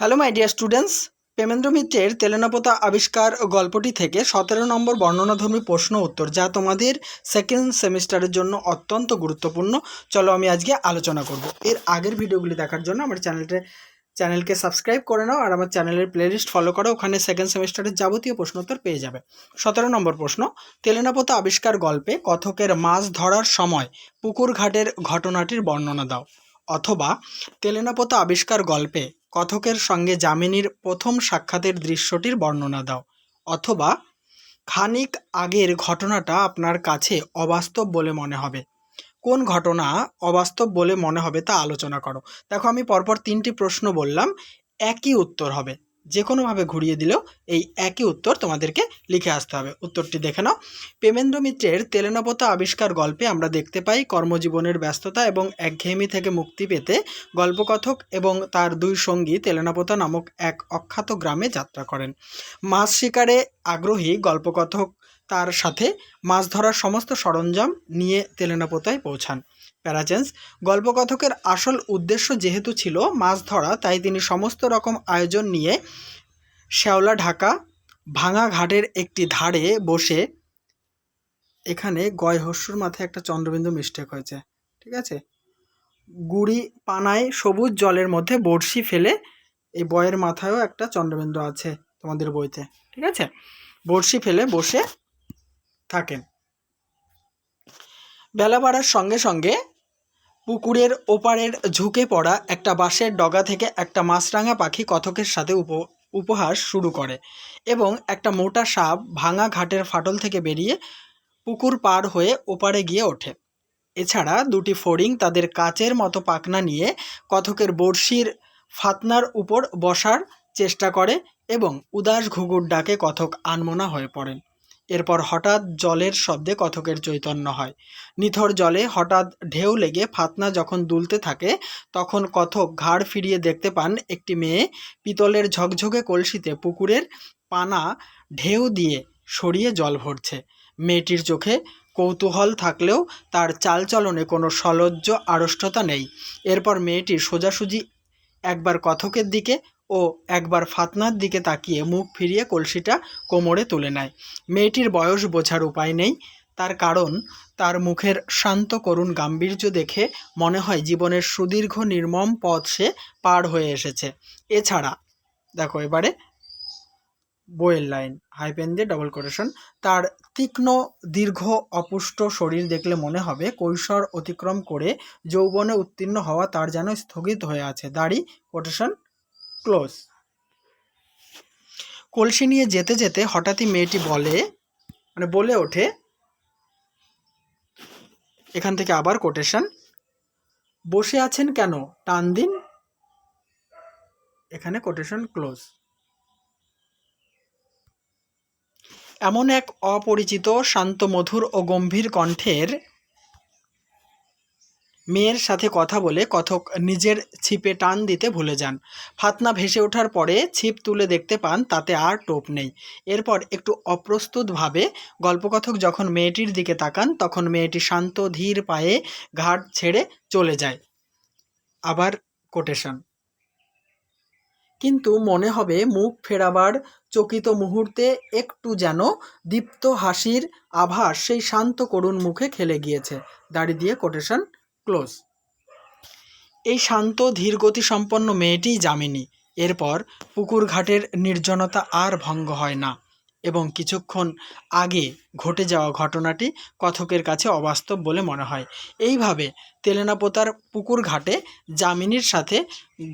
Hello my dear students Premendra মিত্রের তেলেনাপোতা আবিষ্কার গল্পটি থেকে সতেরো নম্বর বর্ণনাধর্মী প্রশ্ন উত্তর, যা তোমাদের সেকেন্ড সেমিস্টারের জন্য অত্যন্ত গুরুত্বপূর্ণ। চলো আমি আজকে আলোচনা করব। এর আগের ভিডিওগুলি দেখার জন্য আমার চ্যানেলটা, চ্যানেলকে সাবস্ক্রাইব করে নাও আর আমার চ্যানেলের প্লেলিস্ট ফলো করো, ওখানে সেকেন্ড সেমিস্টারের যাবতীয় প্রশ্ন উত্তর পেয়ে যাবে। সতেরো নম্বর প্রশ্ন তেলেনাপোতা আবিষ্কার গল্পে কথকের মাছ ধরার সময় পুকুর ঘাটের ঘটনাটির বর্ণনা দাও। অথবা তেলেনাপোতা আবিষ্কার গল্পে কথকের সঙ্গে যামিনীর প্রথম সাক্ষাতের দৃশ্যটির বর্ণনা দাও, অথবা খানিক আগের ঘটনাটা আপনার কাছে অবাস্তব বলে মনে হবে। কোন ঘটনা অবাস্তব বলে মনে হবে তা আলোচনা করো। দেখো, আমি পরপর তিনটি প্রশ্ন বললাম, একই উত্তর হবে। যে কোনোভাবে ঘুরিয়ে দিলেও এই একই উত্তর তোমাদেরকে লিখে আসতে হবে। উত্তরটি দেখে নাও। পেমেন্দ্র মিত্রের তেলেনবতা আবিষ্কার গল্পে আমরা দেখতে পাই কর্মজীবনের ব্যস্ততা এবং একঘেয়েমি থেকে মুক্তি পেতে গল্পকথক এবং তার দুই সঙ্গী তেলেনবতা নামক এক অখ্যাত গ্রামে যাত্রা করেন। মাছ শিকারে আগ্রহী গল্পকথক তার সাথে মাছ ধরার সমস্ত সরঞ্জাম নিয়ে তেলেনাপোতায় পৌঁছান। প্যারাচেন্স গল্পকথকের আসল উদ্দেশ্য যেহেতু ছিল মাছ ধরা, তাই তিনি সমস্ত রকম আয়োজন নিয়ে শ্যাওলা ঢাকা ভাঙা ঘাটের একটি ধারে বসে এখানে গয় হস্যুর মাথায় একটা চন্দ্রবিন্দু মিস্টেক হয়েছে, ঠিক আছে? গুড়ি পানায় সবুজ জলের মধ্যে বড়শি ফেলে এই বয়ের মাথায়ও একটা চন্দ্রবিন্দু আছে তোমাদের বইতে, ঠিক আছে? বড়শি ফেলে বসে বেলা বাড়ার সঙ্গে সঙ্গে পুকুরের ওপারের ঝুঁকে পড়া একটা বাঁশের ডগা থেকে একটা মাছরাঙা পাখি কথকের সাথে উপ উপহাস শুরু করে এবং একটা মোটা সাপ ভাঙা ঘাটের ফাটল থেকে বেরিয়ে পুকুর পার হয়ে ওপারে গিয়ে ওঠে। এছাড়া দুটি ফড়িং তাদের কাচের মতো পাখনা নিয়ে কথকের বড়শির ফাতনার উপর বসার চেষ্টা করে এবং উদাস ঘুঘুর ডাকে কথক আনমনা হয়ে পড়েন। এরপর হঠাৎ জলের শব্দে কথকের চৈতন্য হয়। নিথর জলে হঠাৎ ঢেউ লেগে ফাতনা যখন দুলতে থাকে, তখন কথক ঘাড় ফিরিয়ে দেখতে পান একটি মেয়ে পিতলের ঝকঝকে কলসিতে পুকুরের পানা ঢেউ দিয়ে সরিয়ে জল ভরছে। মেয়েটির চোখে কৌতূহল থাকলেও তার চালচলনে কোনো সলজ্জ আড়ষ্টতা নেই। এরপর মেয়েটি সোজাসুজি একবার কথকের দিকে ও একবার ফাতনার দিকে তাকিয়ে মুখ ফিরিয়ে কলসিটা কোমরে তুলে নেয়। মেয়েটির বয়স বোঝার উপায় নেই। তার কারণ, তার মুখের শান্ত করুণ গাম্ভীর্য দেখে মনে হয় জীবনের সুদীর্ঘ নির্মম পথ সে পার হয়ে এসেছে। এছাড়া, দেখো এবারে, বইয়ের লাইন, হাইপেন দিয়ে ডবল কোটেশন তার তীক্ষ্ণ, দীর্ঘ, অপুষ্ট শরীর দেখলে মনে হবে কৈশোর অতিক্রম করে যৌবনে উত্তীর্ণ হওয়া তার যেন স্থগিত হয়ে আছে। দাড়ি কোটেশন ক্লোজ। কলসি নিয়ে যেতে যেতে হঠাৎই মেয়েটি বলে মানে বলে ওঠে, এখান থেকে আবার কোটেশন বসে আছেন কেন? টান দিন। এখানে কোটেশন ক্লোজ এমন এক অপরিচিত, শান্ত, মধুর ও গম্ভীর কণ্ঠের মেয়ের সাথে কথা বলে কথক নিজের ছিপে টান দিতে ভুলে যান। ফাতনা ভেসে ওঠার পরে ছিপ তুলে দেখতে পান, তাতে আর টোপ নেই। এরপর একটু অপ্রস্তুতভাবে গল্পকথক যখন মেয়েটির দিকে তাকান, তখন মেয়েটি শান্ত, ধীর পায়ে ঘাট ছেড়ে চলে যায়। আবার কোটেশন। কিন্তু মনে হবে মুখ ফেরাবার চকিত মুহূর্তে একটু যেন দীপ্ত হাসির আভাস সেই শান্ত করুণ মুখে খেলে গিয়েছে। দাড়ি দিয়ে কোটেশন। ক্লোজ। এই শান্ত ধীরগতি সম্পন্ন মেয়েটিই যামিনী। এরপর পুকুর ঘাটের নির্জনতা আর ভঙ্গ হয় না এবং কিছুক্ষণ আগে ঘটে যাওয়া ঘটনাটি কথকের কাছে অবাস্তব বলে মনে হয়। এইভাবে তেলেনাপোতার পুকুর ঘাটে যামিনীর সাথে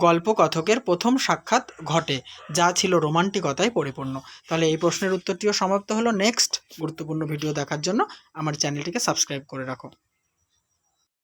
গল্পকথকের প্রথম সাক্ষাৎ ঘটে, যা ছিল রোমান্টিকতায় পরিপূর্ণ। তাহলে এই প্রশ্নের উত্তরটিও সমাপ্ত হলো। নেক্সট গুরুত্বপূর্ণ ভিডিও দেখার জন্য আমার চ্যানেলটিকে সাবস্ক্রাইব করে রাখো।